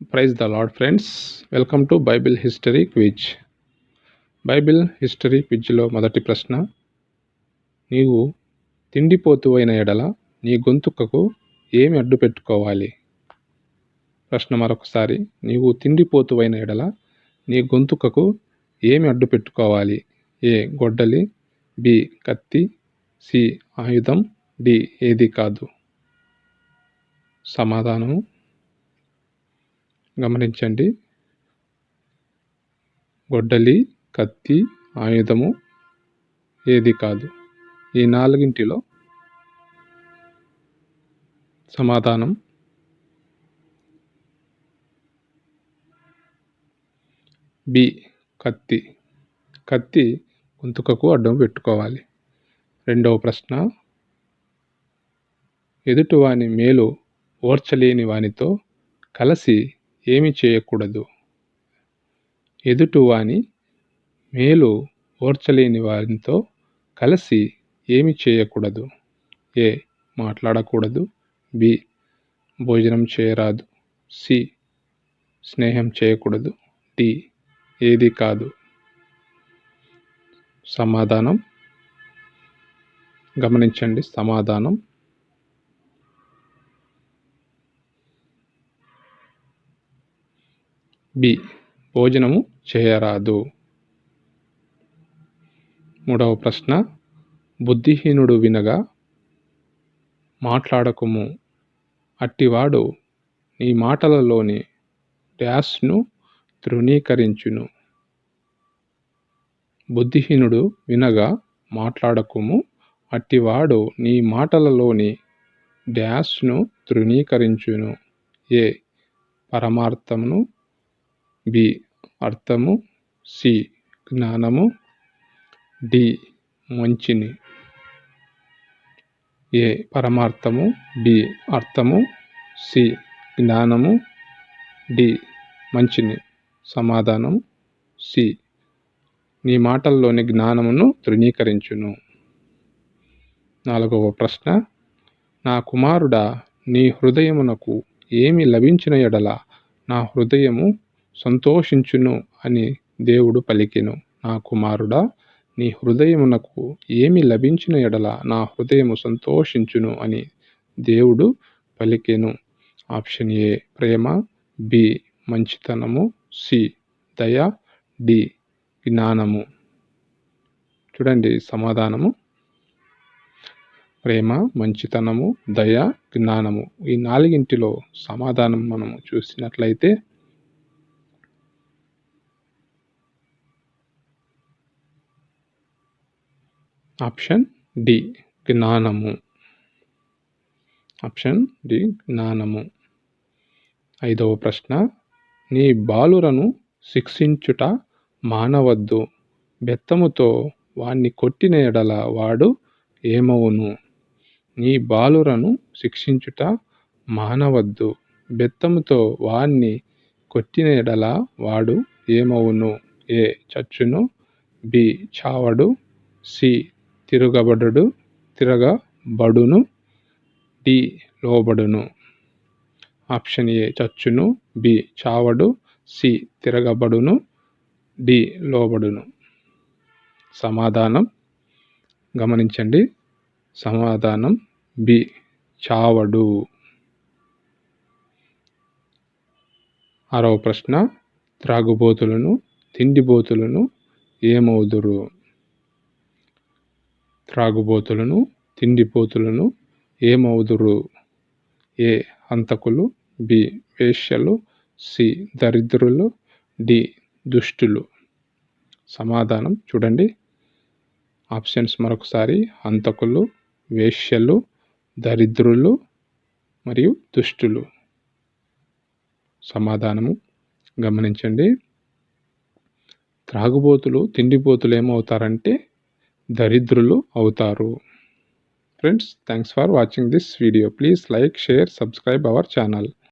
Praise the Lord friends welcome to Bible history quiz Bible history quiz మొదటి ప్రశ్న నీవు తిండిపోతువైన ఎడల నీ గొంతుకకు ఏమి అడ్డు పెట్టుకోవాలి? ప్రశ్న మరొకసారి నీవు తిండిపోతువైన ఎడల నీ గొంతుకకు ఏమి అడ్డు పెట్టుకోవాలి? ఏ గొడ్డలి బి కత్తి సి ఆయుధం డి ఏది కాదు. సమాధానం గమనించండి. గొడ్డలి కత్తి ఆయుధము ఏది కాదు. ఈ నాలుగింటిలో సమాధానం బి కత్తి. కత్తి గొంతుకకు అడ్డం పెట్టుకోవాలి. రెండవ ప్రశ్న ఎదుటివాని మేలు ఓర్చలేని వానితో కలిసి ఏమి చేయకూడదు. ఎదుటివాని మేలు ఓర్చలేని వారితో కలిసి ఏమి చేయకూడదు. ఏ. మాట్లాడకూడదు. బి. భోజనం చేయరాదు. సి. స్నేహం చేయకూడదు. డి. ఏది కాదు. సమాధానం. గమనించండి. సమాధానం. బి. భోజనము చేయరాదు. మూడవ ప్రశ్న. బుద్ధిహీనుడు వినగా మాట్లాడకుము. అట్టివాడు నీ మాటలలోని డ్యాష్ను తృణీకరించును. బుద్ధిహీనుడు వినగా మాట్లాడకుము. అట్టివాడు నీ మాటలలోని డ్యాష్ను తృణీకరించును. ఏ. పరమార్థమును బి అర్థము సి జ్ఞానము డి మంచిని. ఏ పరమార్థము బి అర్థము సి జ్ఞానము డి మంచిని. సమాధానం సి నీ మాటల్లోని జ్ఞానమును తృణీకరించును నాలుగవ ప్రశ్న నా కుమారుడా నీ హృదయమునకు ఏమి లభించిన ఎడల నా హృదయము సంతోషించును అని దేవుడు పలికెను. నా కుమారుడా నీ హృదయమునకు ఏమి లభించిన ఎడల నా హృదయము సంతోషించును అని దేవుడు పలికెను. ఆప్షన్ ఏ ప్రేమ బి మంచితనము సి దయ డి జ్ఞానము. చూడండి సమాధానము. ప్రేమ మంచితనము దయ జ్ఞానము. ఈ నాలుగింటిలో సమాధానం మనము చూసినట్లయితే ఆప్షన్ డి జ్ఞానము. ఆప్షన్ డి జ్ఞానము. ఐదవ ప్రశ్న నీ బాలురను శిక్షించుట మానవద్దు. బెత్తముతో వాణ్ణి కొట్టిన ఎడల వాడు ఏమవును? నీ బాలురను శిక్షించుట మానవద్దు. బెత్తముతో వాణ్ణి కొట్టిన ఎడల వాడు ఏమవును? ఏ చచ్చును బి చావడు సి తిరగబడడు తిరగబడును డి లోబడును. ఆప్షన్ ఏ చచ్చును బి చావడు సి తిరగబడును డి లోబడును. సమాధానం గమనించండి. సమాధానం బి చావడు. ఆరవ ప్రశ్న త్రాగుబోతులను తిండిబోతులను ఏమవుదురు? త్రాగుబోతులను తిండిపోతులను ఏమవుదురు ఏ హంతకులు బి వేశ్యలు సి దరిద్రులు డి దుష్టులు. సమాధానం చూడండి. ఆప్షన్స్ మరొకసారి. హంతకులు వేశ్యలు దరిద్రులు మరియు దుష్టులు. సమాధానము గమనించండి. త్రాగుబోతులు తిండిపోతులు ఏమవుతారంటే దరిద్రులు అవుతారు. Friends thanks for watching this video please like share subscribe our channel